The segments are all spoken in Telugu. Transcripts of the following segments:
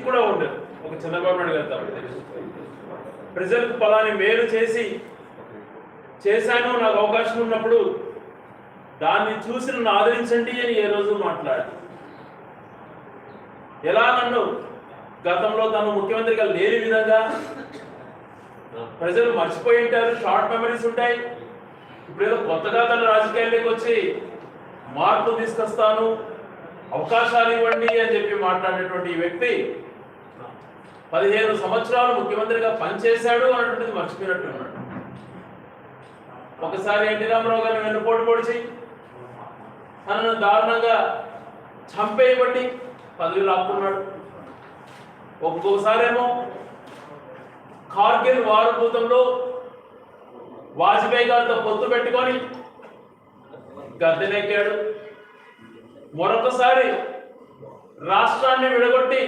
ఇది కూడా ఉండదు. ఒక చంద్రబాబు నాయుడు గారు తప్ప ప్రజలకు పలాని మేలు చేసి చేశాను నాకు అవకాశం ఉన్నప్పుడు దాన్ని చూసి నన్ను ఆదరించండి అని ఏ రోజు మాట్లాడాలి ఎలా నన్ను గతంలో తను ముఖ్యమంత్రిగా లేని విధంగా ప్రజలు మర్చిపోయి ఉంటారు షార్ట్ మెమరీస్ ఉంటాయి. ఇప్పుడు ఏదో కొత్తగా తన రాజకీయాల్లోకి వచ్చి మార్పు తీసుకొస్తాను అవకాశాలు ఇవ్వండి అని చెప్పి మాట్లాడేటువంటి ఈ వ్యక్తి పదిహేను సంవత్సరాలు ముఖ్యమంత్రిగా పనిచేశాడు అన్నటువంటిది మర్చిపోయినట్టు ఉన్నాడు. ఒకసారి ఎన్టీ రామారావు గారిని వెన్నుపోటు పొడిచి తనను దారుణంగా చంపేయబట్టి పదవి లాక్కున్నాడు. ఒక్కొక్కసారేమో కార్గిల్ వారభూతంలో వాజ్పేయి గారితో పొత్తు పెట్టుకొని గద్దెనెక్కాడు. మరొకసారి రాష్ట్రాన్ని విడగొట్టి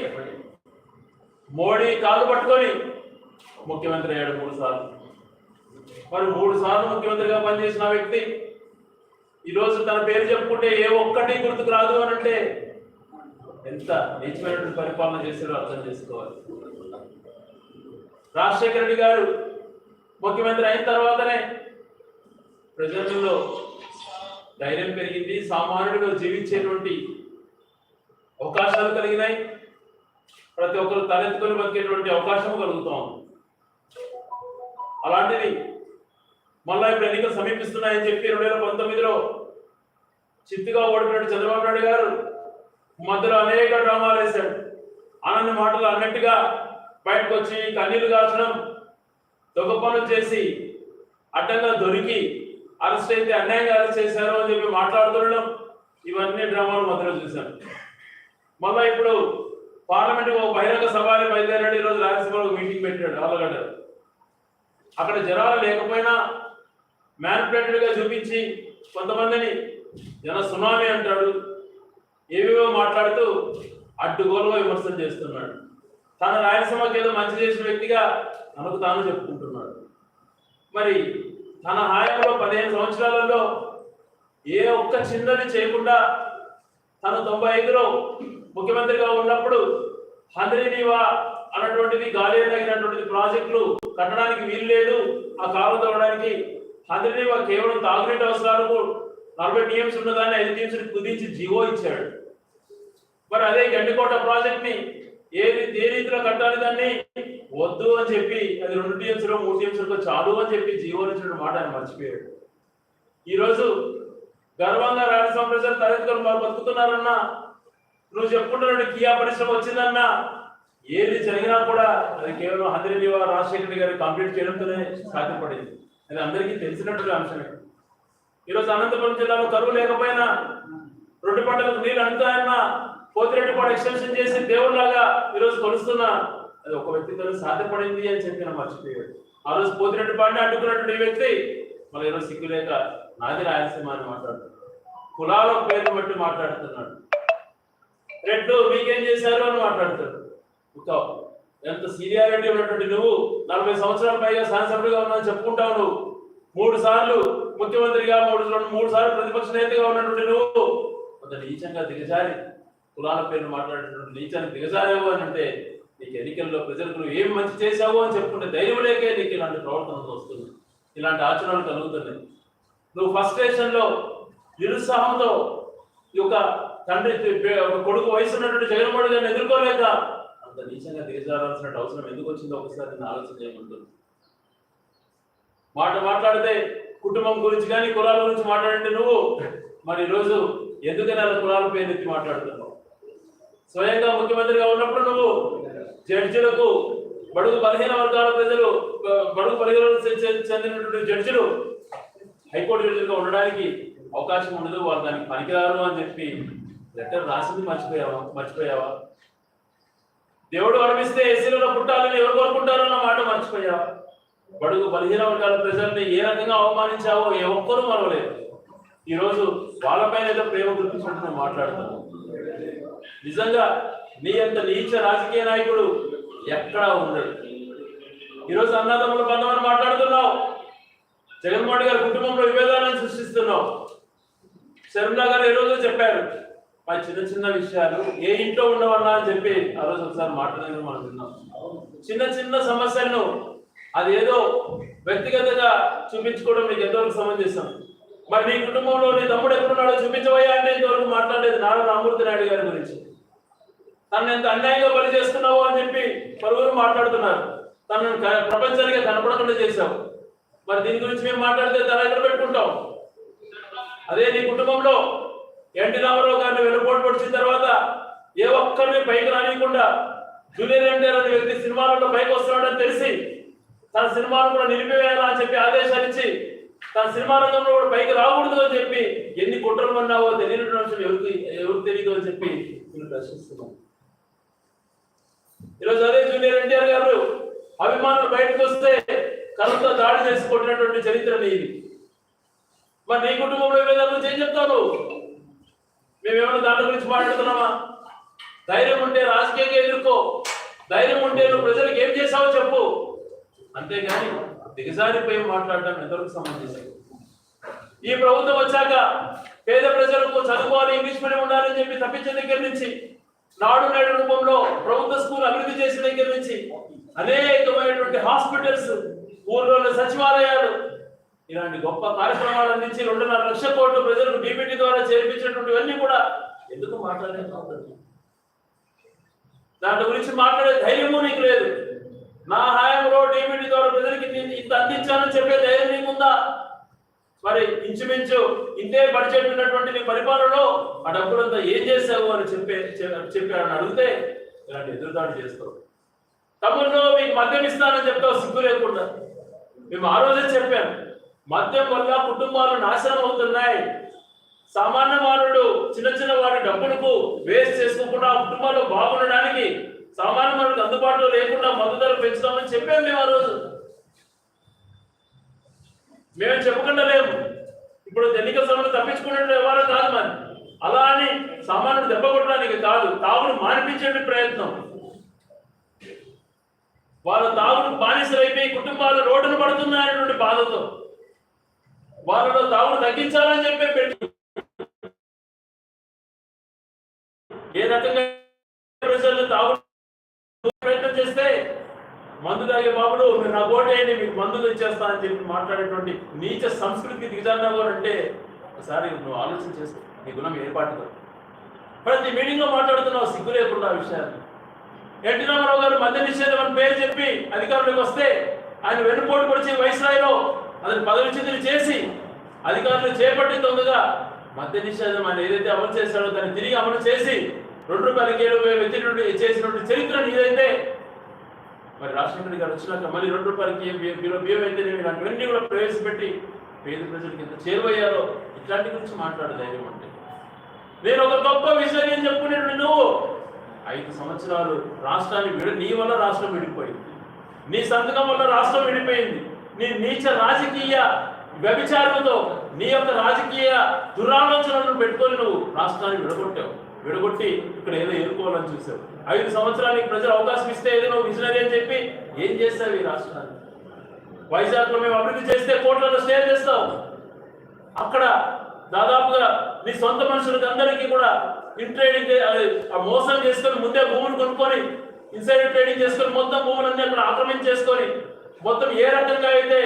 మోడీ కాలు పట్టుకొని ముఖ్యమంత్రి అయ్యాడు మూడు సార్లు. మరి మూడు సార్లు ముఖ్యమంత్రిగా పనిచేసిన వ్యక్తి ఈరోజు తన పేరు చెప్పుకుంటే ఏ ఒక్కటి గుర్తుకు రాదు అని అంటే ఎంత నీచమైనటువంటి పరిపాలన చేశారో అర్థం చేసుకోవాలి. రాజశేఖర రెడ్డి గారు ముఖ్యమంత్రి అయిన తర్వాతనే ప్రజలలో ధైర్యం పెరిగింది సామాన్యుడిగా జీవించేటువంటి అవకాశాలు కలిగినాయి. ప్రతి ఒక్కరు తలెత్తుకొని బతికేటువంటి అవకాశం కలుగుతాం అలాంటిది మళ్ళా ఇప్పుడు ఎన్నికలు సమీపిస్తున్నాయని చెప్పి రెండు వేల పంతొమ్మిదిలో చిత్తుగా ఓడిపోయిన చంద్రబాబు నాయుడు గారు మధ్యలో అనేక డ్రామాలు వేశాడు. ఆనంద మాటలు అన్నట్టుగా బయటకు వచ్చి కన్నీళ్ళు కాల్చడం దొంగ పనులు చేసి అడ్డంగా దొరికి అరెస్ట్ అయితే అన్యాయంగా అరెస్ట్ చేశారు అని చెప్పి మాట్లాడుతుండడం ఇవన్నీ డ్రామాలు మధ్యలో చూశాను. మళ్ళా ఇప్పుడు పార్లమెంట్ ఒక బహిరంగ సభని బయలుదేరాడు ఈరోజు రాజ్యసభలో ఒక మీటింగ్ పెట్టాడు ఆలగడ్డ అక్కడ జనాలు లేకపోయినా మ్యానిపులేటెడ్గా చూపించి కొంతమందిని జన సునామీ అంటాడు ఏవేవో మాట్లాడుతూ అడ్డుగోలుగా విమర్శలు చేస్తున్నాడు. తన రాయలసీమకి ఏదో మంచి చేసిన వ్యక్తిగా తనకు తాను చెప్పుకుంటున్నాడు. మరి తన హాయంలో పదిహేను సంవత్సరాలలో ఏ ఒక్క చిన్నది చేయకుండా తను తొంభై ఐదులో ముఖ్యమంత్రిగా ఉన్నప్పుడు హంద్రీనీవా అన్నటువంటిది గాలి తగినటువంటిది ప్రాజెక్టులు కట్టడానికి వీలు లేదు. ఆ కాలు తవ్వడానికి హంద్రీనీవా కేవలం తాగునీటి అవసరాలకు నలభై టీఎంస్ ఉన్నదాన్ని ఐదు టీఎంస్ కుదించి జీవో ఇచ్చాడు. మరి అదే గండికోట ప్రాజెక్ట్ని ఏ ఏ రీతిలో కట్టాలి దాన్ని? వద్దు అని చెప్పి అది రెండు టీఎంస్లో మూడు టీఎంస్లో చాలు అని చెప్పి జీవో ఇచ్చిన మాట ఆయన మర్చిపోయాడు. ఈరోజు గర్వంగా రాయలసీమ ప్రజలు తరగతి వారు బతుకుతున్నారన్న నువ్వు చెప్పుకుంటున్నాడు కియా పరిశ్రమ వచ్చిందన్నా ఏది జరిగినా కూడా అది కేవలం హందరి రాజశేఖర్ గారు కంప్లీట్ చేయడంతోనే సాధ్యపడింది. అది అందరికీ తెలిసినటువంటి అంశమే. ఈరోజు అనంతపురం జిల్లాలో కరువు లేకపోయినా రెండు పంటలకు నీళ్ళు అందుతాయన్నా పోతిరెడ్డిపాడు ఎక్స్టెన్షన్ చేసి దేవుళ్ళలాగా ఈరోజు కొలుస్తున్నా అది ఒక వ్యక్తితో సాధ్యపడింది అని చెప్పిన మర్చిపోయాడు ఆ రోజు పోతిరెడ్డిపాడిని అడ్డుకున్నటువంటి వ్యక్తి మళ్ళీ ఈరోజు సిగ్గు లేక నాది రాయలసీమ అని మాట్లాడుతున్నాడు. కులాల పేరు బట్టి మాట్లాడుతున్నాడు. రెడ్డు మీకేం చేశారు అని మాట్లాడతాడు. ఎంత సీనియారిటీ ఉన్నటువంటి నువ్వు నలభై సంవత్సరాల పైగా శాసనసభ్యుడిగా ఉన్నావు చెప్పుకుంటావు నువ్వు. మూడు సార్లు ముఖ్యమంత్రిగా మూడు మూడు సార్లు ప్రతిపక్ష నేతగా ఉన్నటువంటి నువ్వు. కొంత నీచంగా దిగజారి కులాల పేరు మాట్లాడేటువంటి నీచాన్ని దిగజారేవు అని అంటే నీకు ఎన్నికల్లో ప్రజలకు నువ్వు ఏం మంచి చేశావు అని చెప్పుకుంటే ధైర్యం లేకే నీకు ఇలాంటి ప్రవర్తనలు వస్తుంది ఇలాంటి ఆచరణలు కలుగుతున్నాయి. నువ్వు ఫస్ట్ స్టేషన్లో నిరుత్సాహంతో ఈ యొక్క తండ్రి ఒక కొడుకు వయసు ఉన్నటువంటి జగన్మోహన్ గారిని ఎదుర్కోలేక అంత నీచంగా దిగజారాల్సిన అవసరం ఎందుకు వచ్చిందో ఒకసారి నేను ఆలోచన చేయమంటుంది మాట మాట్లాడితే కుటుంబం గురించి కానీ కులాల గురించి మాట్లాడంటే నువ్వు. మరి ఈరోజు ఎందుకైనా అలా కులాల పేరు ఎత్తి మాట్లాడుతున్నావు? స్వయంగా ముఖ్యమంత్రిగా ఉన్నప్పుడు నువ్వు జడ్జిలకు బడుగు బలహీన వర్గాల ప్రజలు బడుగు బలహీన చెందినటువంటి జడ్జిలు హైకోర్టు జడ్జిలుగా ఉండడానికి అవకాశం ఉండదు వాళ్ళు దానికి పనికిరారు అని చెప్పి లెటర్ రాసింది మర్చిపోయావా? మర్చిపోయావా? దేవుడు వరమిస్తే ఎస్సీలలో పుట్టాలని ఎవరు కోరుకుంటారు అన్న మాట మర్చిపోయావా? బడుగు బలహీన వర్గాల ప్రజల్ని ఏ రకంగా అవమానించావో ఏ ఒక్కరూ మరవలేదు. ఈ రోజు వాళ్ళపైన ఏదో ప్రేమ గుర్తించుకుంటున్నా మాట్లాడుతాను. నిజంగా నీ అంత నీచ రాజకీయ నాయకుడు ఎక్కడా ఉండడు. ఈరోజు అన్నదమ్ముల బంధమని మాట్లాడుతున్నావు. జగన్మోహన్ గారి కుటుంబంలో విభేదాలను సృష్టిస్తున్నావు. శర్మిలా గారు ఈ రోజు చెప్పారు? మా చిన్న చిన్న విషయాలు ఏ ఇంట్లో ఉండవన్నా అని చెప్పి ఆ రోజు ఒకసారి మాట్లాడలేదు మనం విన్నాం. చిన్న చిన్న సమస్యలను అది ఏదో వ్యక్తిగతంగా చూపించుకోవడం నీకు ఎంతవరకు సంబంధిస్తాం మరి నీ కుటుంబంలో నీ తమ్ముడు ఎక్కడున్నాడో చూపించబోయా అంటే ఇంతవరకు మాట్లాడలేదు నాడు రామూర్తి నాయుడు గారి గురించి. తను ఎంత అన్యాయంగా పని చేస్తున్నావు అని చెప్పి పలువురు మాట్లాడుతున్నారు. తనను ప్రపంచానికి కనపడకుండా చేశావు. మరి దీని గురించి మేము మాట్లాడితే తన ఎక్కడ పెట్టుకుంటాం? అదే నీ కుటుంబంలో ఎన్టీ రామారావు గారిని వెనుపోటు పొడిచిన తర్వాత ఏ ఒక్కరిని పైకి రానియకుండా జూనియర్ ఎన్టీఆర్ అనే వ్యక్తి సినిమాలలో పైకి వస్తున్నాడని తెలిసి తన సినిమాను కూడా నిలిపివేయాలని అని చెప్పి ఆదేశాలు ఇచ్చి తన సినిమా రంగంలో కూడా పైకి రాకూడదు అని చెప్పి ఎన్ని కుట్రలు ఉన్నావో తెలియని అంశం ఎవరికి ఎవరికి తెలియదు అని చెప్పి నేను ప్రశ్నిస్తున్నాను. ఈరోజు అదే జూనియర్ ఎన్టీఆర్ గారు అభిమానులు బయటకు వస్తే కళ్ళతో దాడి చేసి కొట్టినటువంటి చరిత్ర ఇది మరి నీ కుటుంబంలో ఏమైనా చేసి ఏం మేము మేమేమైనా దాని గురించి మాట్లాడుతున్నామా? ధైర్యం ఉంటే రాజకీయంగా ఎదుర్కో. ధైర్యం ఉంటే నువ్వు ప్రజలకు ఏం చేసావో చెప్పు. అంతేగాని దిగజారిపోయి మాట్లాడడం ఎంతవరకు సంబంధించి ఈ ప్రభుత్వం వచ్చాక పేద ప్రజలకు చదువుకోవాలి ఇంగ్లీష్ మీడియం ఉండాలని చెప్పి తప్పించిన దగ్గర నుంచి నాడు నేడు రూపంలో ప్రభుత్వ స్కూల్ అభివృద్ధి చేసిన దగ్గర నుంచి అనేకమైనటువంటి హాస్పిటల్స్ ఊర్లో సచివాలయాలు ఇలాంటి గొప్ప కార్యక్రమాలు అందించి రెండున్నర లక్ష కోట్లు ప్రజలకు డీబీటీ ద్వారా చేర్పించినటువంటివన్నీ కూడా ఎందుకు మాట్లాడలేకపోతుంది దాని గురించి మాట్లాడే ధైర్యము నీకు లేదు. నా హాయంలో డీబీటీ ద్వారా ప్రజలకి ఇంత అందించాలని చెప్పే ధైర్యం నీకుందా? మరి ఇంచుమించు ఇంతే బడ్జెట్ ఉన్నటువంటి నీ పరిపాలనలో ఆ డబ్బులంతా ఏం చేసావు అని చెప్పే చెప్పారని అడిగితే ఇలాంటి ఎదురుదాడి చేస్తావు. తమ్ముళ్ళు మీకు మద్యం ఇస్తానని చెప్తావు సిగ్గు లేకుండా. మేము ఆ రోజే చెప్పాం. మద్యం వల్ల కుటుంబాలు నాశనం అవుతున్నాయి. సామాన్య మానవుడు చిన్న చిన్న వారి డబ్బులకు వేస్ట్ చేసుకోకుండా ఆ కుటుంబాలు బాగుండడానికి సామాన్య మానవుడికి అందుబాటులో లేకుండా మద్దతు ధర పెంచుతామని చెప్పాం మేము ఆ రోజు. మేము చెప్పకుండా లేము ఇప్పుడు ఎన్నికల సమయంలో తప్పించుకునే వ్యవహారం కాదు మరి. అలా అని సామాన్యుడు దెబ్బ కొట్టడానికి కాదు తాగుడు మానిపించే ప్రయత్నం. వాళ్ళ తాగుడు బానిసలైపోయి కుటుంబాలు రోడ్డును పడుతున్నాయనేటువంటి బాధతో. వాళ్ళలో తాగుడు తగ్గించాలని చెప్పి పెట్టి ఏ రకంగా ప్రజలు తాగుడు ప్రయత్నం చేస్తే మందు తాగే బాబులు మీరు నా ఓటు మీకు మందు తెచ్చేస్తా అని చెప్పి మాట్లాడేటువంటి నీచ సంస్కృతికి దిగజారినవారు అంటే ఒకసారి నువ్వు ఆలోచన చేస్తే నీ గుణం ఏ ప్రతి మీటింగ్లో మాట్లాడుతున్నావు సిగ్గు లేకుండా విషయాలు. విషయాన్ని ఎన్టీ రామారావు గారు మద్య నిషేధం అని పేరు చెప్పి అధికారంలోకి వస్తే ఆయన వెన్నుపోటు పొడిచి వైస్రాయిలో అతని పదవిచ్యుతులు చేసి అధికారులు చేపట్టి తొందరగా మద్య నిషేధం అని ఏదైతే అమలు చేశాడో దాన్ని తిరిగి అమలు చేసి రెండు రూపాయలకి ఏడు వేలు ఎత్తినటువంటి చేసినటువంటి చరిత్ర నీదైతే మరి రాష్ట్రపతి గారు వచ్చినాక మళ్ళీ రెండు రూపాయలకి ఏం బియ్యం అయితే ఇలాంటివన్నీ కూడా ప్రవేశపెట్టి పేద ప్రజలకు ఎంత చేరువయ్యారో ఇట్లాంటి గురించి మాట్లాడు ధైర్యం అంటే. నేను ఒక గొప్ప విషయం ఏం చెప్పుకునేటువంటి నువ్వు? ఐదు సంవత్సరాలు రాష్ట్రాన్ని నీ వల్ల రాష్ట్రం విడిపోయింది. నీ సంతకం వల్ల రాష్ట్రం విడిపోయింది. నీ నీచ రాజకీయ వ్యభిచారంతో నీ యొక్క రాజకీయ దురాలోచనలను పెట్టుకొని నువ్వు రాష్ట్రాన్ని విడగొట్టావు. విడగొట్టి ఇక్కడ ఏదో ఎదుర్కోవాలని చూసావు. ఐదు సంవత్సరానికి ప్రజలు అవకాశం ఇస్తే ఏదో నువ్వు విజనరీ అని చెప్పి ఏం చేస్తావు ఈ రాష్ట్రాన్ని? వైజాగ్లో మేము అభివృద్ధి చేస్తే కోట్లలో షేర్ చేస్తావు. అక్కడ దాదాపుగా నీ సొంత మనుషులకు అందరికీ కూడా ఇన్ ట్రేడింగ్ అది ఆ మోసం చేసుకొని ముందే భూములు కొనుక్కొని ఇన్సైడ్ ట్రేడింగ్ చేసుకొని మొత్తం భూములన్నీ అక్కడ ఆక్రమించేసుకొని మొత్తం ఏ రకంగా అయితే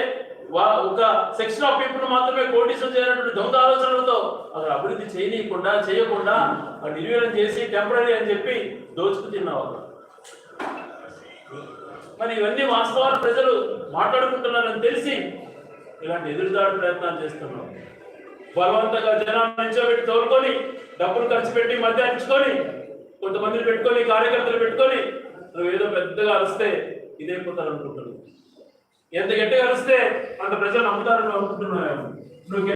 వా- ఒక సెక్షన్ ఆఫ్ పీపుల్ మాత్రమే కోటీసం చేయనటువంటి దొంగ ఆలోచనలతో అక్కడ అభివృద్ధి చేయనీయకుండా చేయకుండా అక్కడ నిర్వీర్యం చేసి టెంపరీ అని చెప్పి దోచుకు తిన్నావు మరి ఇవన్నీ వాస్తవాలు ప్రజలు మాట్లాడుకుంటున్నారని తెలిసి ఇలాంటి ఎదురుదాడు ప్రయత్నాలు చేస్తున్నాం. బలవంతంగా జనాన్ని నిల్చోబెట్టి తోలుకొని డబ్బులు ఖర్చు పెట్టి మధ్య కొంతమందిని పెట్టుకొని కార్యకర్తలు పెట్టుకొని నువ్వు ఏదో పెద్దగా అరిస్తే ఇదైపోతారు అనుకుంటున్నావు ఎంత గట్టిగా అరిస్తే అంత ప్రజలు నమ్ముతారని అనుకుంటున్నాను నువ్వు